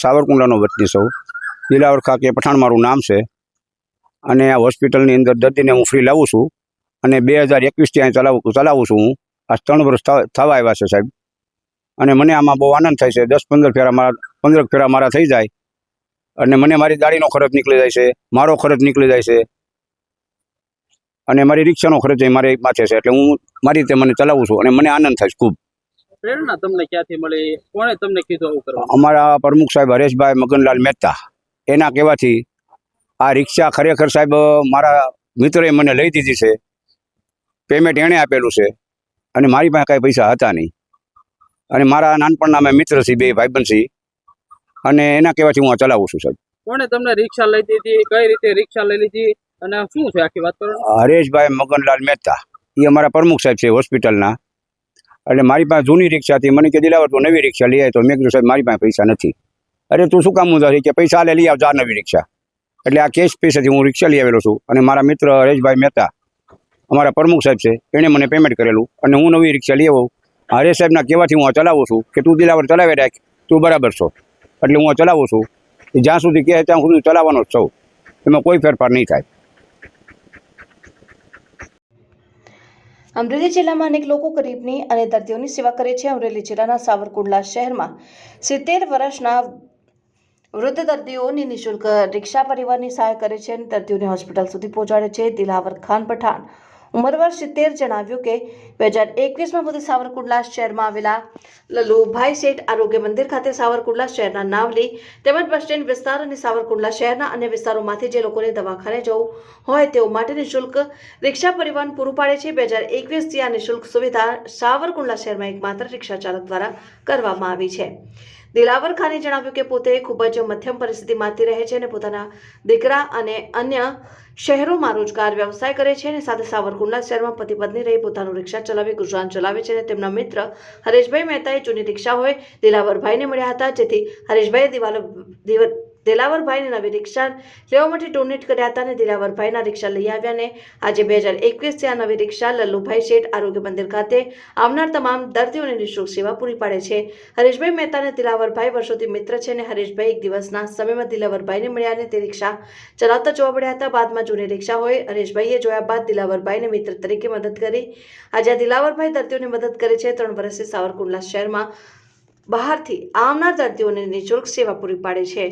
સાવરકુંડલાનો વતની સૌ દિલાવર ખાકે પઠાણ મારું નામ છે. અને આ હોસ્પિટલની અંદર દર્દીને હું ફ્રી લાવું છું. અને બે હજાર એકવીસથી અહીં ચલાવું ચલાવું છું હું. આ ત્રણ વર્ષ થવા આવ્યા છે સાહેબ. અને મને આમાં બહુ આનંદ થાય છે. દસ પંદર ફેરા મારા, પંદર ફેરા મારા થઈ જાય. અને મને મારી ગાડીનો ખર્ચ નીકળી જાય છે. મારો ખર્ચ નીકળી જાય છે. અને મારી રિક્ષાનો ખર્ચ એ મારી માથે છે. એટલે હું મારી રીતે મને ચલાવું છું. અને મને આનંદ થાય છે ખૂબ. પ્રેરણા તમને ક્યાંથી મળી? કોણે તમને કીધું આવું કરવા? અમારા પ્રમુખ સાહેબ હરેશભાઈ મગનલાલ મહેતા એના કહેવાથી આ રિક્ષા ખરેખર સાહેબ મારા મિત્રએ મને લઈ દીધી છે. પેમેન્ટ એણે આપેલું છે. અને મારી પાસે કાંઈ પૈસા હતા નહીં. અને મારા નાનપણના અમે મિત્ર છીએ બે ભાઈબંધ છીએ. અને એના કહેવાથી હું ચલાવું છું સાહેબ. કોણે તમને રિક્ષા લઈ દીધી? કઈ રીતે રિક્ષા લઈ લીધી? અને શું છે આખી વાત કરો? હરેશભાઈ મગનલાલ મહેતા એ અમારા પ્રમુખ સાહેબ છે હોસ્પિટલના. એટલે મારી પાસે જૂની રિક્ષા હતી. મને કે, દિલાવર, તું નવી રિક્ષા લઈ આવી તો મેં કીધું, સાહેબ, મારી પાસે પૈસા નથી. અરે, તું શું કામ ઉધારી કે પૈસા આલે, લઈ આવ જા નવી રિક્ષા. એટલે આ કેશ પૈસાથી હું રિક્ષા લઈ આવેલો છું. અને મારા મિત્ર હરેશભાઈ મહેતા, અમારા પ્રમુખ સાહેબ છે, એણે મને પેમેન્ટ કરેલું. અને હું નવી રિક્ષા લઈ આવું. હરેશ સાહેબના કહેવાથી હું આ ચલાવું છું કે, તું દિલાવર ચલાવી રાખ. તું બરાબર છો. એટલે હું આ ચલાવું છું. જ્યાં સુધી કહે, ત્યાં સુધી ચલાવવાનો જ છું. એમાં કોઈ ફેરફાર નહીં થાય. અમરેલી જિલ્લામાં અનેક લોકો ગરીબની અને દર્દીઓની સેવા કરે છે. અમરેલી જિલ્લાના સાવરકુંડલા શહેરમાં સિત્તેર વર્ષના વૃદ્ધ દર્દીઓની નિઃશુલ્ક રિક્ષા પરિવારની સહાય કરે છે અને દર્દીઓને હોસ્પિટલ સુધી પહોંચાડે છે. દિલાવર ખાન પઠાણ ઉંમર વર્ષ સિત્તેર જણાવ્યું કે બે હજાર એકવીસમાં મોદી સાવરકુંડલા શહેરમાં આવેલા લલુભાઈ શેઠ આરોગ્ય મંદિર ખાતે સાવરકુંડલા શહેરના નાવલી તેમજ બસ સ્ટેન્ડ વિસ્તાર અને સાવરકુંડલા શહેરના અન્ય વિસ્તારોમાંથી જે લોકોને દવાખાને જવું હોય તેઓ માટે નિઃશુલ્ક રિક્ષા પરિવહન પૂરું પાડે છે. બે હજાર એકવીસથી આ નિઃશુલ્ક સુવિધા સાવરકુંડલા શહેરમાં એકમાત્ર રિક્ષા ચાલક દ્વારા કરવામાં આવી છે. દિલાવર ખાને જણાવ્યું કે પોતે ખૂબ જ મધ્યમ પરિસ્થિતિમાંથી રહે છે અને પોતાના દીકરા અને અન્ય શહેરોમાં રોજગાર વ્યવસાય કરે છે અને સાથે સાવરકુંડલા શહેરમાં પતિ પત્ની રહી પોતાનું રિક્ષા ચલાવી ગુજરાન ચલાવે છે અને તેમના મિત્ર હરેશભાઈ મહેતાએ જૂની રિક્ષા હોય દિલાવરભાઈને મળ્યા હતા. જેથી હરેશભાઈએ દિવાલ, દિવ- દિલાવરભાઈને નવી રિક્ષા લેવા માટે ડોનેટ કર્યા હતા અને દિલાવરભાઈના રિક્ષા લઈ આવ્યા અને આજે બે હજાર એકવીસથી આ નવી રિક્ષા લલ્લુભાઈ શેઠ આરોગ્ય મંદિર ખાતે આવનાર તમામ દર્દીઓને નિઃશુલ્ક સેવા પૂરી પાડે છે. હરેશભાઈ મહેતા અને દિલાવરભાઈ વર્ષોથી મિત્ર છે અને હરેશભાઈ એક દિવસના સમયમાં દિલાવરભાઈને મળ્યા અને તે રિક્ષા ચલાવતા જોવા મળ્યા હતા. બાદમાં જૂની રિક્ષા હોય, હરેશભાઈએ જોયા બાદ દિલાવરભાઈને મિત્ર તરીકે મદદ કરી. આજે આ દિલાવરભાઈ દર્દીઓને મદદ કરે છે. ત્રણ વર્ષથી સાવરકુંડલા શહેરમાં બહારથી આવનાર દર્દીઓને નિઃશુલ્ક સેવા પૂરી પાડે છે.